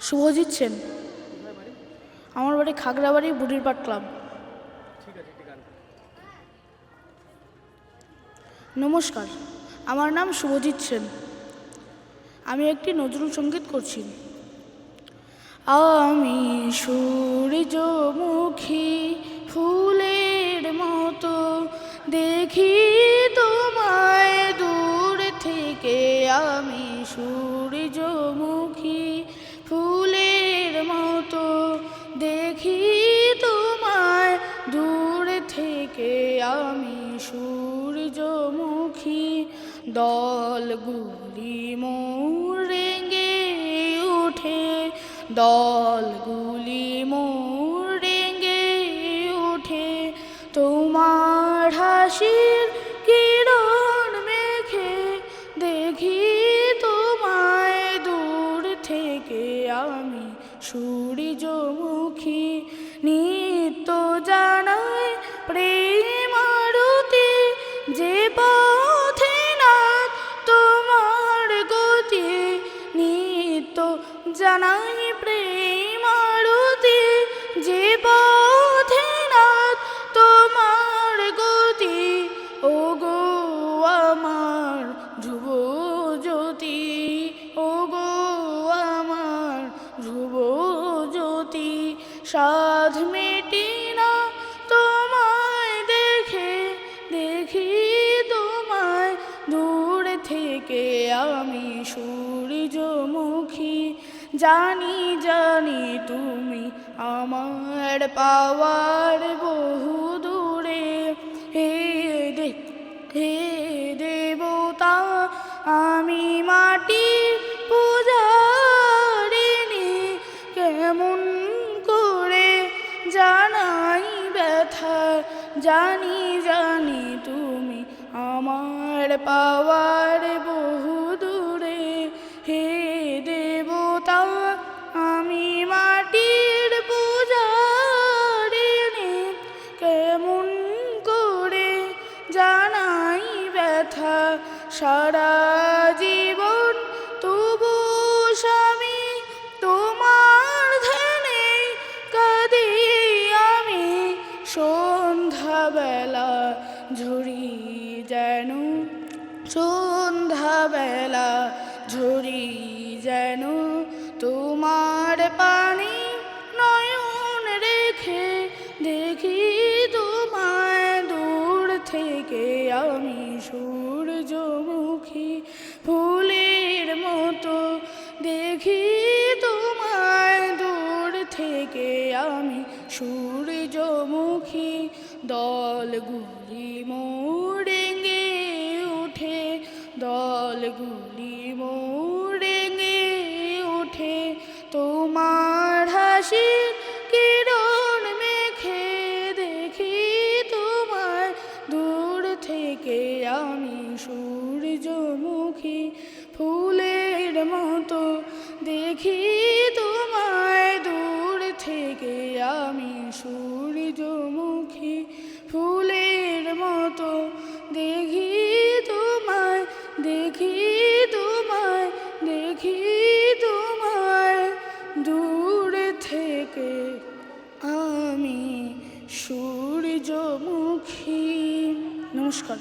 শুভজিৎ সেন। আমার বাড়ি খাগড়াবাড়ি, বুড়িরপাট ক্লাব। নমস্কার, আমার নাম শুভজিৎ সেন। আমি একটি নজরুল সংগীত করছি। আমি সূর্যমুখী ফুলের মতো দেখি তোমায় দূর থেকে আমি সূর্যমুখী আমি সূর্যমুখী, দলগুলি মোর রেঙ্গে উঠে, দলগুলি মোর রেঙ্গে উঠে। তোমার হাসির কিরণ মেঘে দেখি তোমায় দূর থেকে আমি সূর্যমুখী নিত্য জানাই প্রেমারতি যে পথে না তোমার গতি ও গো আমার ধ্রুব জ্যোতি ও গো আমার ধ্রুব জ্যোতি সাধ মেটি না তোমায় দেখে, দেখি তোমায় দূর থেকে আমি সূর্যমুখী। জানি জানি তুমি আমার পাওয়ার বহু দূরে। হে দে, হে দেবতা, আমি মাটি পূজারিণী। কেমন করে জানাই ব্যথা, জানি জানি তুমি আমার পাওয়ার বহু সারা জীবন তবু স্বামী তোমার ধ্যানে কাঁদি আমি। সন্ধ্যাবেলা ঝুড়ি যেন সন্ধ্যাবেলা দেখি তোমায় দূর থেকে আমি সূর্যমুখী দলগুলি মোড়েঙ্গে উঠে, দলগুলি মোড়েঙ্গে উঠে। তোমার হাসি কিরণ মেখে দেখি তোমার দূর থেকে আমি সূর্যমুখী পাখির মতো দেখি তোমায় দূর থেকে আমি সূর্যমুখী ফুলের মতো দেখি তোমায় দেখি তোমায় দেখি তোমায় দূর থেকে আমি সূর্যমুখী। নমস্কার।